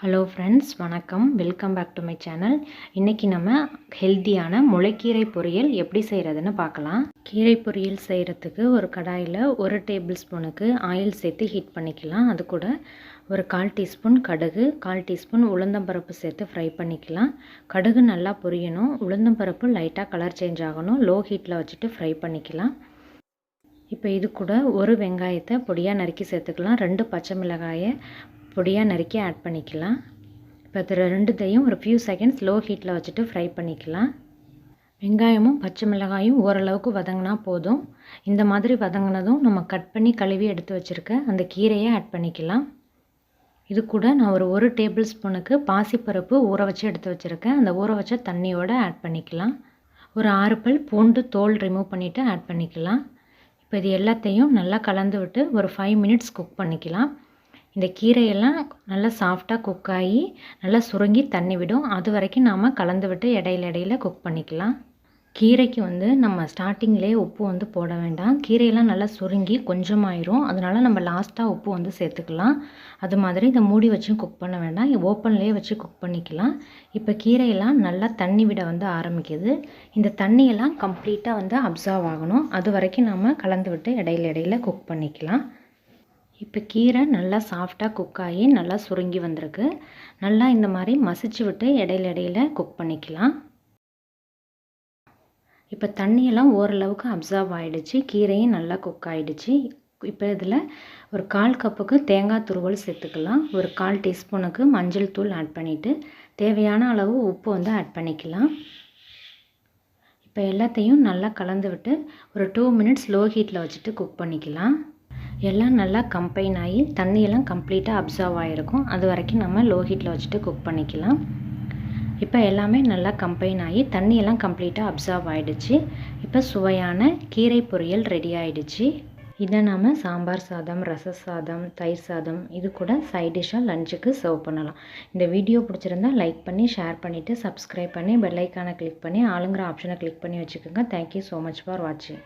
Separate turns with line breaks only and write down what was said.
Hello friends வணக்கம். Welcome back to my channel இன்றைக்கி நம்ம ஹெல்த்தியான முளைக்கீரை பொரியல் எப்படி செய்கிறதுன்னு பார்க்கலாம். கீரை பொரியல் செய்கிறதுக்கு ஒரு கடாயில் ஒரு டேபிள் ஸ்பூனுக்கு ஆயில் சேர்த்து ஹீட் பண்ணிக்கலாம். அது கூட ஒரு கால் டீஸ்பூன் கடுகு கால் டீஸ்பூன் உளுந்தம்பருப்பு சேர்த்து ஃப்ரை பண்ணிக்கலாம். கடுகு நல்லா பொரியணும். உளுந்தம்பருப்பு லைட்டாக கலர் சேஞ்ச் ஆகணும். லோ ஹீட்டில் வச்சுட்டு ஃப்ரை பண்ணிக்கலாம். இப்போ இது கூட ஒரு வெங்காயத்தை பொடியாக நறுக்கி சேர்த்துக்கலாம். ரெண்டு பச்சை மிளகாயை பொடியாக நறுக்கி ஆட் பண்ணிக்கலாம். இப்போ ரெண்டுத்தையும் ஒரு ஃபியூ செகண்ட்ஸ் லோ ஹீட்டில் வச்சுட்டு ஃப்ரை பண்ணிக்கலாம். வெங்காயமும் பச்சை மிளகாயும் ஓரளவுக்கு வதங்கினா போதும். இந்த மாதிரி வதங்கினதும் நம்ம கட் பண்ணி கழுவி எடுத்து வச்சுருக்க அந்த கீரையை ஆட் பண்ணிக்கலாம். இது கூட நான் ஒரு ஒரு டேபிள் ஸ்பூனுக்கு பாசிப்பருப்பு ஊற வச்சு எடுத்து வச்சுருக்கேன் அந்த ஊற வச்ச தண்ணியோடு ஆட் பண்ணிக்கலாம். ஒரு ஆறு பல் பூண்டு தோல் ரிமூவ் பண்ணிவிட்டு ஆட் பண்ணிக்கலாம். இப்போ இது எல்லாத்தையும் நல்லா கலந்து விட்டு ஒரு ஃபைவ் மினிட்ஸ் குக் பண்ணிக்கலாம். இந்த கீரையெல்லாம் நல்லா சாஃப்டாக குக் ஆகி நல்லா சுருங்கி தண்ணி விடும். அது வரைக்கும் நாம் கலந்து விட்டு இடையில இடையில குக் பண்ணிக்கலாம். கீரைக்கு வந்து நம்ம ஸ்டார்டிங்லேயே உப்பு வந்து போட வேண்டாம். கீரையெல்லாம் நல்லா சுருங்கி கொஞ்சமாயிரும். அதனால் நம்ம லாஸ்ட்டாக உப்பு வந்து சேர்த்துக்கலாம். அது மாதிரி இதை மூடி வச்சும் குக் பண்ண வேண்டாம். ஓப்பன்லேயே வச்சு குக் பண்ணிக்கலாம். இப்போ கீரையெல்லாம் நல்லா தண்ணி விட வந்து ஆரம்பிக்குது. இந்த தண்ணியெல்லாம் கம்ப்ளீட்டாக வந்து அப்சர்வ் ஆகணும். அது வரைக்கும் நம்ம கலந்து விட்டு இடையில இடையில குக் பண்ணிக்கலாம். இப்போ கீரை நல்லா சாஃப்டாக குக் ஆகி நல்லா சுருங்கி வந்திருக்கு. நல்லா இந்த மாதிரி மசிச்சு விட்டு இடையில இடையில குக் பண்ணிக்கலாம். இப்போ தண்ணியெல்லாம் ஓரளவுக்கு அப்சர்வ் ஆகிடுச்சு கீரையும் நல்லா குக் ஆகிடுச்சு இப்போ இதில் ஒரு கால் கப்புக்கு தேங்காய் துருவல் சேர்த்துக்கலாம். ஒரு கால் டீஸ்பூனுக்கு மஞ்சள் தூள் ஆட் பண்ணிவிட்டு தேவையான அளவு உப்பு வந்து ஆட் பண்ணிக்கலாம். இப்போ எல்லாத்தையும் நல்லா கலந்து விட்டு ஒரு டூ மினிட்ஸ் லோ ஹீட்டில் வச்சுட்டு குக் பண்ணிக்கலாம். எல்லாம் நல்லா கம்பைன் ஆகி தண்ணியெல்லாம் கம்ப்ளீட்டாக அப்சர்வ் ஆகிருக்கும் அது வரைக்கும் நம்ம லோ ஹீட்டில் வச்சுட்டு குக் பண்ணிக்கலாம். இப்போ எல்லாமே நல்லா கம்பைன் ஆகி தண்ணியெல்லாம் கம்ப்ளீட்டாக அப்சர்வ் ஆகிடுச்சு இப்போ சுவையான கீரை பொரியல் ரெடி ஆகிடுச்சு இதை நாம் சாம்பார் சாதம் ரச சாதம் தயிர் சாதம் இது கூட சைட் டிஷ்ஷாக லஞ்சுக்கு சர்வ் பண்ணலாம். இந்த வீடியோ பிடிச்சிருந்தா லைக் பண்ணி ஷேர் பண்ணிவிட்டு சப்ஸ்கிரைப் பண்ணி பெல்லைக்கானை கிளிக் பண்ணி ஆளுங்கிற ஆப்ஷனை கிளிக் பண்ணி வச்சுக்கோங்க. தேங்க்யூ ஸோ மச் ஃபார் வாட்சிங்